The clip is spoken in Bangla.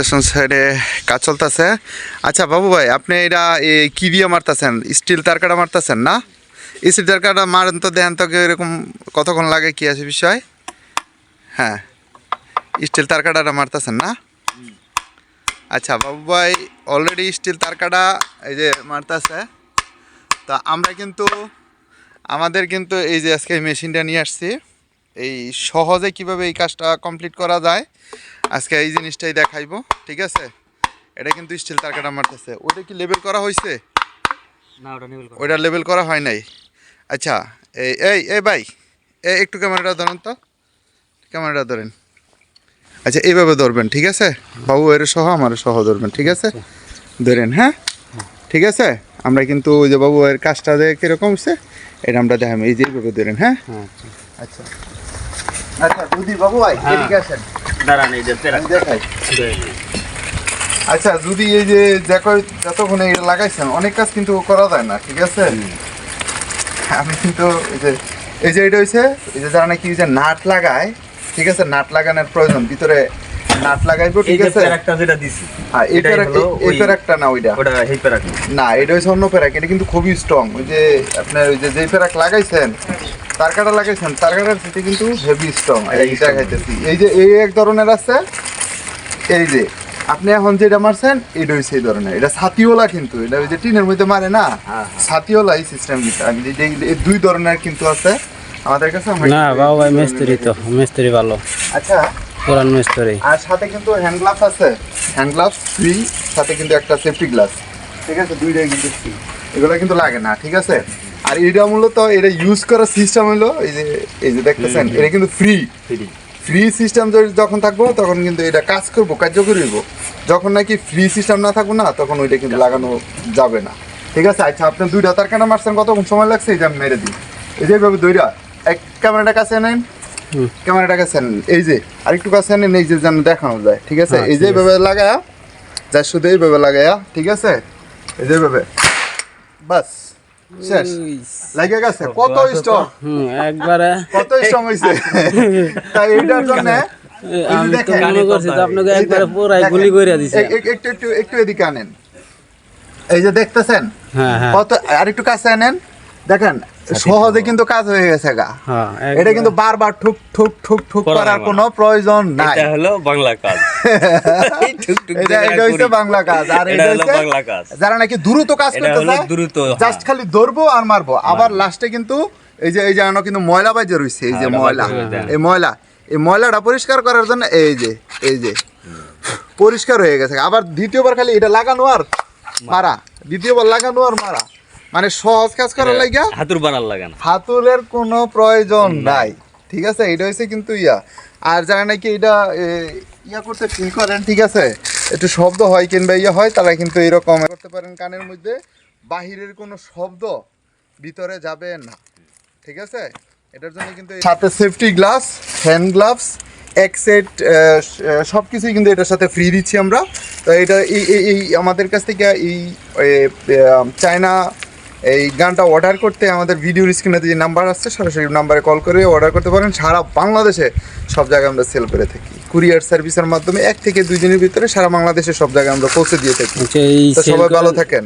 স্টেশন সাইডে কাজ চলতেছে। আচ্ছা বাবু ভাই, আপনি এটা কি দিয়ে মারতেছেন? স্টিল তারকাটা মারতেছেন না? স্টিল তারকাটা মারেন তো দেন তো এরকম কতক্ষণ লাগে কি আছে বিষয়? হ্যাঁ স্টিল তার তারকাটা মারতেছেন না? আচ্ছা বাবু ভাই অলরেডি স্টিল তারকাটা এই যে মারতেছে। তা আমরা কিন্তু, আমাদের কিন্তু এই যে আজকে মেশিনটা নিয়ে আসছি। এই সহজে কীভাবে এই কাজটা কমপ্লিট করা যায়? আজকে এই জিনিসটাই দেখাইবো ঠিক আছে? এটা কিন্তু স্টিল তারকাটা মারতেছে। ওটা কি লেবেল করা হয়েছে না ওটা নেবেল ওইটা লেবেল করা হয় নাই। আচ্ছা এই এই এই ভাই এই একটু ক্যামেরাটা ধরেন তো। ক্যামেরাটা ধরেন। আচ্ছা এইভাবে ধরবেন ঠিক আছে? বাবু এর সহ আমার সহ ধরবেন ঠিক আছে? ধরেন হ্যাঁ? ঠিক আছে? আমরা কিন্তু ওই যে বাবু এর কাজটা দেখে কীরকম হচ্ছে এটা আমরা দেখাম এই যে এইভাবে ধরেন হ্যাঁ? আচ্ছা। আচ্ছা দুদি বাবু ভাই হ্যাঁ। এদিকে আসেন। দাঁড়ান এই যে দেখাই। আচ্ছা যদি এই যে যতক্ষণে এটা লাগাইছেন অনেক কাজ কিন্তু করা যায় না ঠিক আছে? আমি কিন্তু এই যে এই যে এটা হয়েছে এই যে যারা নাকি যে নাট লাগায় ঠিক আছে নাট লাগানোর প্রয়োজন ভিতরে নাট লাগাইবো ঠিক আছে? প্যারাকটা যেটা দিছি হ্যাঁ এই এই প্যারাকটা না ওইটা। ওটা এই প্যারাক। না এটা হচ্ছে অন্য প্যারাক এটা কিন্তু খুবই স্ট্রং ওই যে আপনার ওই যে যেই প্যারাক লাগাইছেন তার কাটা লাগাইছেন তার কাটার সেটা কিন্তু হেভি স্ট্রং এটা। দেখাইতেছি। এই যে এই এক ধরনের আছে এই যে আপনি এখন যেটা মারছেন এটা হচ্ছে এই ধরনের। এটা ছাতিওলা কিন্তু এটা ওই যে টিনের মধ্যে মারে না হ্যাঁ। ছাতিওলা এই সিস্টেম কিন্তু আমি দুই ধরনের কিন্তু আছে আমাদের কাছে না বাবু ভাই মিস্ত্রি তো মিস্ত্রি ভালো। আচ্ছা। পুরান মিস্ত্রি। আর সাথে কিন্তু হ্যান্ড গ্লাভস আছে। হ্যান্ড গ্লাভস ফ্রি সাথে কিন্তু একটা সেফটি গ্লাস ঠিক আছে? দুইটাই কিন্তু ফ্রি এগুলো কিন্তু লাগে না ঠিক আছে? আর এটা মূলত এটা ইউজ করার সিস্টেম হলো এই যে এই যে দেখতেছেন এটা কিন্তু ফ্রি ফ্রি সিস্টেম যখন থাকব তখন কিন্তু এটা কাজ করব কার্যকরী হইব। যখন নাকি ফ্রি সিস্টেম না থাকব না তখন ওইটা কিন্তু লাগানো যাবে না। ঠিক আছে? আচ্ছা আপনি দুইটা তার কেনা মারছেন কতক্ষণ সময় লাগছে? এটা আমি মেরে দিই। এই যে এইভাবে দুইটা এক ক্যামেরাটা কাছে নেন ক্যামেরাটা কাছে নেন এই যে আরেকটু কাছে নেন এই যে যেন দেখানো যায়। ঠিক আছে? হ্যাঁ, এই যে এইভাবে লাগায়া যা শুধু এইভাবে লাগায়া ঠিক আছে? এই যে এইভাবে। বাস। শেষ। লাগে গেছে। কত স্টক হুম একবারে। কত তাই এটার জন্য আমি তো মনে করছি যে আপনাকে একবারে পুরাই গুলি দিছে। একটু একটু একটু এদিকে আনেন। এই যে দেখতেছেন? হ্যাঁ হ্যাঁ। কত আর একটু কাছে আনেন। দেখেন সহজে কিন্তু কাজ হয়ে গেছে গা। হ্যাঁ এটা কিন্তু বারবার ঠুক ঠুক ঠুক ঠুক করার কোনো প্রয়োজন নাই। এটা হলো বাংলা কাজ। এটা এটা করি, বাংলা কাজ। আর এটা হলো বাংলা কাজ। যারা নাকি দ্রুত কাজ এটা করতে হলো চায় দ্রুত জাস্ট খালি ধরবো আর মারবো। আবার লাস্টে কিন্তু এই যে এই যে আনো কিন্তু ময়লা বাইজে রয়েছে এই যে হ্যাঁ, ময়লা। এই ময়লা এই ময়লাটা পরিষ্কার করার জন্য এই যে এই যে পরিষ্কার হয়ে গেছে আবার দ্বিতীয়বার খালি এটা লাগানো আর মারা। দ্বিতীয়বার লাগানো আর মারা। মানে সহজ কাজ করার লাগিয়া হাতুর বানার লাগে না। হাতুলের কোনো প্রয়োজন নাই। ঠিক আছে? এটা হচ্ছে কিন্তু ইয়া। আর যারা নাকি এটা ইয়া করতে ফিল করেন ঠিক আছে? একটু শব্দ হয় কিংবা ইয়া হয় তারা কিন্তু এরকম করতে পারেন কানের মধ্যে। বাহিরের কোনো শব্দ ভিতরে যাবে না। ঠিক আছে? এটার জন্য কিন্তু সাথে সেফটি গ্লাস হ্যান্ড গ্লাভস এক সেট সব কিছুই কিন্তু এটার সাথে ফ্রি দিচ্ছি আমরা। তো এটা এই আমাদের কাছ থেকে এই চায়না এই গানটা অর্ডার করতে আমাদের ভিডিওর স্ক্রিনে যে নাম্বার আসছে সরাসরি নাম্বারে কল করে অর্ডার করতে পারেন। সারা বাংলাদেশে সব জায়গায় আমরা সেল করে থাকি। কুরিয়ার সার্ভিসের মাধ্যমে এক থেকে দুই দিনের ভিতরে সারা বাংলাদেশে সব জায়গায় আমরা পৌঁছে দিয়ে থাকি। সবাই ভালো থাকেন।